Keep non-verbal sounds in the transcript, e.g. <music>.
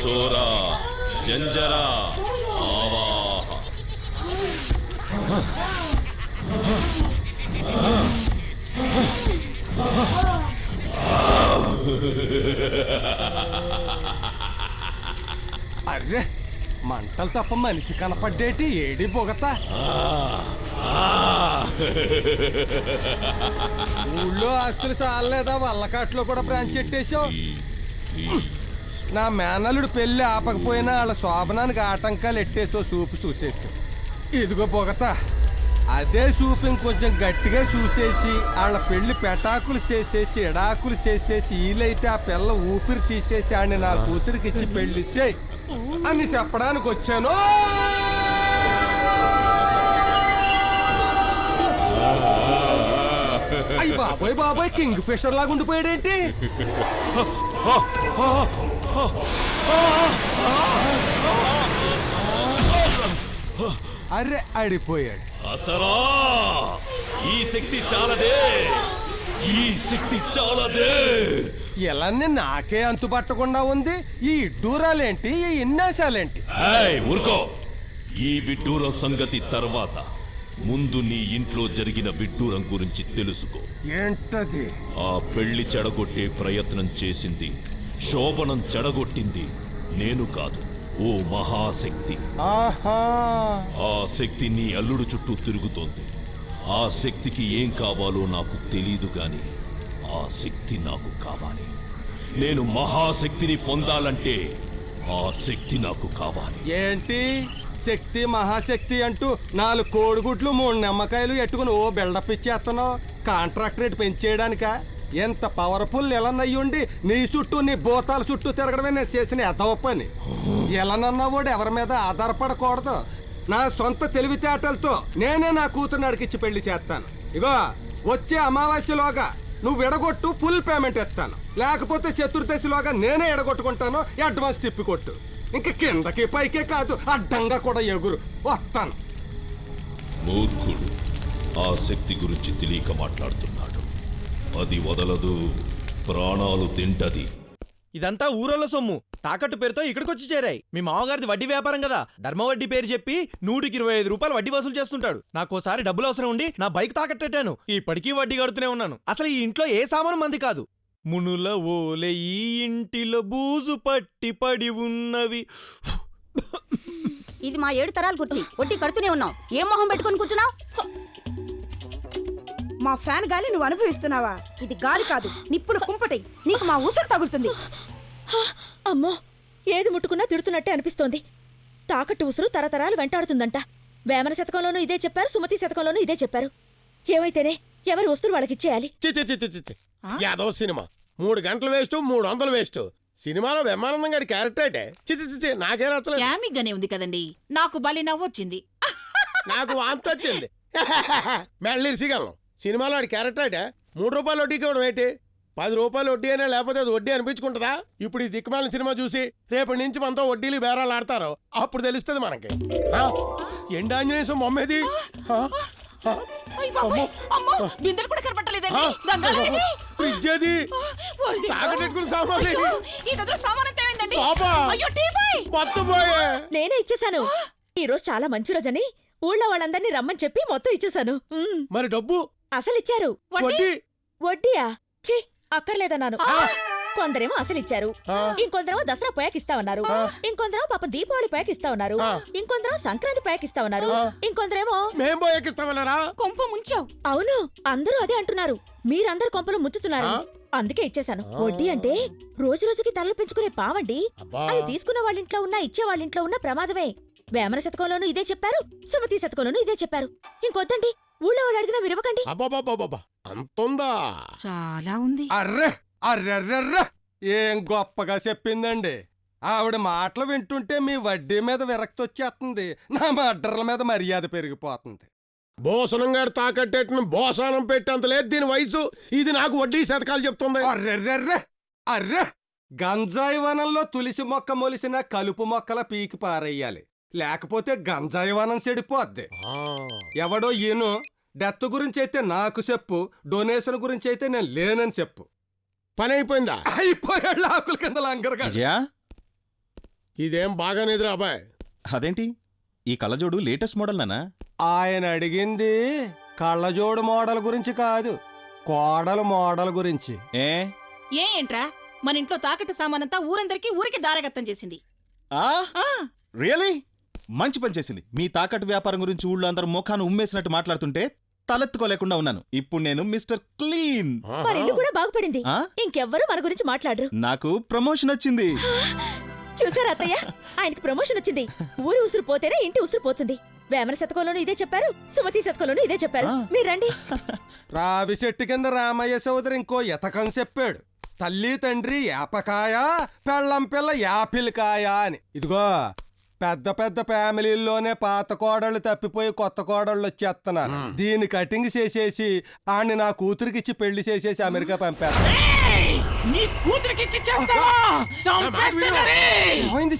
శూర జంజర ఆవాహ array మంటలు తప్ప మనిషి కనపడ్డేటి ఏడి బొగత ఊళ్ళో ఆస్తులు చాలలేదా వల్లకాట్లో కూడా బ్రాంచ్ పెట్టేశావు నా మేనల్లుడు పెళ్ళి ఆపకపోయినా వాళ్ళ శోభనానికి ఆటంకాలు ఎట్టేసో చూపు చూసేసి. ఇదిగో పొగత. అదే చూపు ఇంకొంచెం గట్టిగా చూసేసి వాళ్ళ పెళ్ళి పెటాకులు చేసేసి ఎడాకులు చేసేసి వీలైతే ఆ పిల్ల ఊపిరి తీసేసి ఆడిని నా కూతురికి ఇచ్చి పెళ్ళి చేయి. అని చెప్పడానికి వచ్చాను. అయ్యి బాబోయ్ బాబోయ్ కింగ్ ఫిషర్ లాగా ఉండిపోయాడేంటి? <laughs> అరే అడిపోయాడు అసరా! ఈ శక్తి చాలదే! ఈ శక్తి చాలదే! ఇలానే నాకే అంతుపట్టకుండా ఉంది? ఈ ఇడ్డూరాలేంటి ఈ ఇన్నేసాలేంటి ఏయ్, ఊరుకో! ఈ విడ్డూరం సంగతి తర్వాత. ముందు నీ ఇంట్లో జరిగిన విడ్డూరం గురించి తెలుసుకో. ఏంటది? ఆ పెళ్ళి చెడగొట్టే ప్రయత్నం చేసింది శోభనం చెడగొట్టింది. నేను కాదు ఓ మహాశక్తి. ఆహా! ఆ శక్తి నీ అల్లుడు చుట్టూ తిరుగుతోంది. ఆ శక్తికి ఏం కావాలో నాకు తెలీదు గాని ఆ శక్తి నాకు కావాలి. నేను మహాశక్తిని పొందాలంటే ఆ శక్తి నాకు కావాలి. ఏంటి? శక్తి మహాశక్తి అంటూ నాలుగు కోడిగుడ్లు మూడు నిమ్మకాయలు ఎట్టుకుని ఓ బిల్డప్ ఇచ్చేస్తున్నావు? కాంట్రాక్ట్ రేట్ పెంచేయడానికా? ఎంత పవర్ఫుల్ ఎలనయ్యుండి నీ చుట్టూ నీ భూతాల చుట్టూ తిరగడమే నేను చేసిన ఎదవ పని. ఎలనన్నవాడు ఎవరి మీద ఆధారపడకూడదు. నా సొంత తెలివితేటలతో నేనే నా కూతురు నడికిచ్చి పెళ్ళి చేస్తాను. ఇగో వచ్చే అమావాస్యలోగా నువ్వు విడగొట్టు ఫుల్ పేమెంట్ ఇస్తాను. లేకపోతే చతుర్దశిలోగా నేనే ఎడగొట్టుకుంటాను అడ్వాన్స్ తిప్పికొట్టు. ఇంకా కిందకి పైకే కాదు అడ్డంగా కూడా ఎగురు. వస్తాను. మూర్ఖుడు ఆ శక్తి గురించి తెలియక మాట్లాడుతున్నాడు. అది వదలదు ప్రాణాలు తింటది. ఇదంతా ఊరోళ్ళ సొమ్ము. తాకట్టు పేరుతో ఇక్కడికొచ్చి చేరాయి. మీ మామగారిది వడ్డీ వ్యాపారం కదా. ధర్మ వడ్డీ పేరు చెప్పి నూటికి ఇరవై ఐదు రూపాయలు వడ్డీ వసూలు చేస్తుంటాడు. నాకు ఓసారి డబ్బులు అవసరం ఉండి నా బైక్ తాకట్టెట్టాను. ఇప్పటికీ వడ్డీ కడుతూనే ఉన్నాను. అసలు ఈ ఇంట్లో ఏ సామాను మంది కాదు. మునుల ఓలే ఈ ఇంటిలో బూజు పట్టి పడి ఉన్నవి. ఇది మా ఏడు తరాల కుర్చీ. వడ్డీ కడుతూనే ఉన్నాం ఏం మొహం పెట్టుకొని కూర్చున్నావు? మా ఫ్యాన్ గాలి నువ్వు అనుభవిస్తున్నావా? ఇది గాలి కాదు నిప్పులు కుంపటి. నీకు మా ఊసలు తగులుతుంది. అమ్మో ఏది ముట్టుకున్నా తిడుతున్నట్టే అనిపిస్తోంది. తాకట్టు ఉసురు తరతరాలు వెంటాడుతుందంట. వేమన శతకంలోనూ ఇదే చెప్పారు సుమతి శతకంలోనూ ఇదే చెప్పారు. ఏమైతేనే ఎవరి వస్తువులు వాళ్ళకిచ్చేయాలి? చి చి చి చి చి, చి. యాదవ సినిమా. మూడు గంటలు వేస్ట్ మూడు వందలు వేస్ట్. సినిమాలో బ్రహ్మానందం గారి క్యారెక్టర్ అంటే చి చి చి, చి నాకే నచ్చలేదు. యామిగ్గానే ఉంది కదండి. నాకు బలి నవ్వొచ్చింది. నాకు వాంతి వచ్చింది <laughs> మెళ్ళిరిసిగలం సినిమాలో వాడి క్యారెక్టర్ అంటే మూడు రూపాయలు వడ్డీకి ఇవ్వడం ఏంటి? పది రూపాయలు వడ్డీ అయినా లేకపోతే అది వడ్డీ అనిపించుకుంటుందా? ఇప్పుడు ఈ దిక్కుమాలిన సినిమా చూసి రేపటి నుంచి మనతో వడ్డీలు బేరాలు ఆడతారు. అప్పుడు తెలుస్తుంది మనకి. ఆ? ఎండ ఆంజనేయ స్వామి బిందెలు కూడా కనపట్టలేదండి? ఫ్రిడ్జ్ అది. తాగటెట్టుకుని సామాన్లు ఈ గదిలో సామాన్ మొత్తం పోయే నేనే ఇచ్చేశాను. ఈ రోజు చాలా మంచి రోజని. ఊళ్ళో వాళ్ళందరినీ రమ్మని చెప్పి మొత్తం ఇచ్చేశాను. ఉమ్, మరి డబ్బు? అసలు ఇచ్చారు వడ్డీ? వడ్డీయా? ఛీ అక్కర్లేదన్నాను. కొందరేమో అసలు ఇచ్చారు ఆ. ఇంకొందరేమో దసరా పోయాకి ఇస్తా ఉన్నారు ఇంకొందరేమో పాప దీపావళి పోయాకి ఇస్తా ఉన్నారు. ఇంకొందరేమో సంక్రాంతి పోయాకి ఇస్తా ఉన్నారు ఇంకొందరేమో కొంప ముంచావు. అవును అందరూ అదే అంటున్నారు. మీరందరు కొంపలు ముచ్చుతున్నారు ఆ? అందుకే ఇచ్చేశాను. వడ్డీ అంటే రోజు రోజుకి తలలు పెంచుకునే పావండి. అది తీసుకున్న వాళ్ళ ఇంట్లో ఉన్నా ఇచ్చే వాళ్ళ ఇంట్లో ఉన్న ప్రమాదమే. వేమన శతకంలోనూ ఇదే చెప్పారు సుమతి శతకంలోనూ ఇదే చెప్పారు. ఇంకొద్దండి. ఊళ్ళో వాళ్ళు అడిగినా విరవకండి. అబ్బాబాబాబా అంతుందా? చాలా ఉంది. అర్రే అర్రెర్రెర్రె. ఏం గొప్పగా చెప్పిందండి. ఆవిడ మాటలు వింటుంటే మీ వడ్డీ మీద విరక్తి వచ్చేస్తుంది నా మడ్డర్ల మీద మర్యాద పెరిగిపోతుంది. భోసనం గారు తాకట్టేట్టును భోసానం పెట్టేంత లేదు దీని వయసు. ఇది నాకు వడ్డీ శతకాలు చెప్తుంది. అర్రెర్రెర్రె. అర్రె. గంజాయి వనంలో తులసి మొక్క మొలిసిన కలుపు మొక్కల పీకి పారేయాలి. లేకపోతే గంజాయి వనం చెడిపోద్ది. ఆ, ఎవడో ఈను డెత్ గురించి అయితే నాకు చెప్పు. డొనేషన్ గురించి అయితే నేను లేనని చెప్పు. పని అయిపోయిందా అయిపోయాడు ఆకుల కింద లంగరగా విజయ? ఇదేం బాగానేదిరా అబ్బాయి అదేంటి? ఈ కళ్ళజోడు లేటెస్ట్ మోడల్ నానా? ఆయన అడిగింది కళ్ళజోడు మోడల్ గురించి కాదు కోడలు మోడల్ గురించి. ఏ? ఏ ఏంట్రా? మన ఇంట్లో తాకట్టు సామానంతా ఊరందరికీ ఊరికి దారగత్తం చేసింది. ఆ? ఆ. రియలీ మంచి పని చేసింది. మీ తాకట్టు వ్యాపారం గురించి ఊళ్ళో అందరూ ముఖాన్ని ఉమ్మేసినట్టు మాట్లాడుతుంటే తలెత్తుకోలేకుండా ఉన్నాను. ఇప్పుడు నేను మిస్టర్ క్లీన్. మన ఇల్లు కూడా బాగుపడింది. ఆ? ఇంకెవ్వరూ మన గురించి మాట్లాడరు. నాకు ప్రమోషన్ వచ్చింది. చూసారా అత్తయ్య? ఆయనకి ప్రమోషన్ వచ్చింది. ఊరు ఉసురు పోతేనే ఇంటి ఉసురు పోతుంది. వేమన శతకంలోనూ ఇదే చెప్పారు. సుమతి శతకంలోనూ ఇదే చెప్పారు. మీరు రండి. రావి చెట్టు కింద రామయ్య సోదరు ఇంకో ఎతకం చెప్పాడు. తల్లి తండ్రి ఏపకాయ పెళ్ళం పిల్ల యాపిల్కాయ అని. ఇదిగో పెద్ద పెద్ద ఫ్యామిలీల్లోనే పాత కోడళ్ళు తప్పిపోయి కొత్త కోడళ్ళు వచ్చేస్తున్నారు. దీన్ని కటింగ్ చేసేసి ఆడిని నా కూతురికిచ్చి పెళ్ళి చేసేసి అమెరికా నీ కూతురికి ఏమైంది?